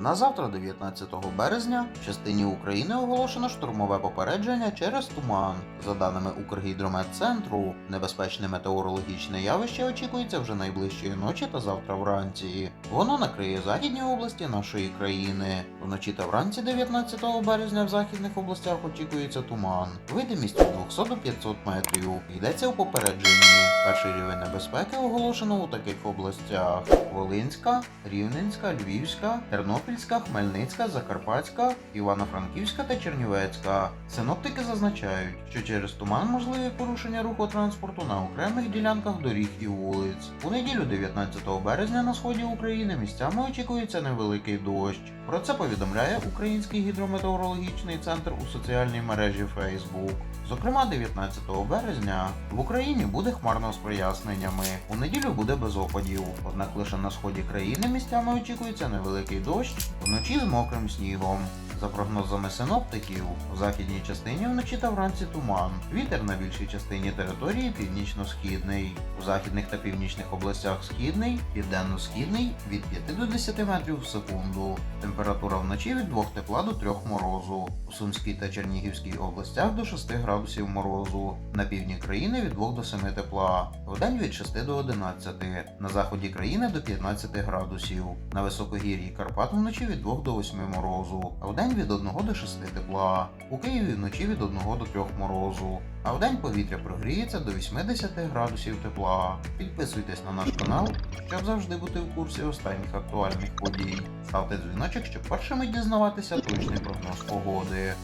На завтра, 19 березня, в частині України оголошено штурмове попередження через туман. За даними Укргідрометцентру, небезпечне метеорологічне явище очікується вже найближчої ночі та завтра вранці. Воно накриє західні області нашої країни. Вночі та вранці 19 березня в західних областях очікується туман. Видимість від 200 до 500 метрів. Йдеться у попередженні. Перший рівень небезпеки оголошено у таких областях: Волинська, Рівненська, Львівська, Тернопільська, Хмельницька, Закарпатська, Івано-Франківська та Чернівецька. Синоптики зазначають, що через туман можливі порушення руху транспорту на окремих ділянках доріг і вулиць. У неділю 19 березня на сході України місцями очікується невеликий дощ. Про це повідомляє Український гідрометеорологічний центр у соціальній мережі Facebook. Зокрема, 19 березня в Україні буде хмарно з проясненнями. У неділю буде без опадів. Однак лише на сході країни місцями очікується невеликий дощ, вночі з мокрим снігом. За прогнозами синоптиків, у західній частині вночі та вранці туман. Вітер на більшій частині території північно-східний. У західних та північних областях східний, південно-східний від 5 до 10 метрів в секунду. Температура вночі від 2 тепла до 3 морозу. У Сумській та Чернігівській областях до 6 градусів морозу. На півдні країни від 2 до 7 тепла. Вдень від 6 до 11. На заході країни до 15 градусів. На високогір'ї Карпат вночі від 2 до 8 морозу. А вдень від 1 до 6 тепла. У Києві вночі від 1 до 3 морозу. А вдень повітря прогріється до 80 градусів тепла. Підписуйтесь на наш канал, щоб завжди бути в курсі останніх актуальних подій. Ставте дзвіночок, щоб першими дізнаватися точний прогноз погоди.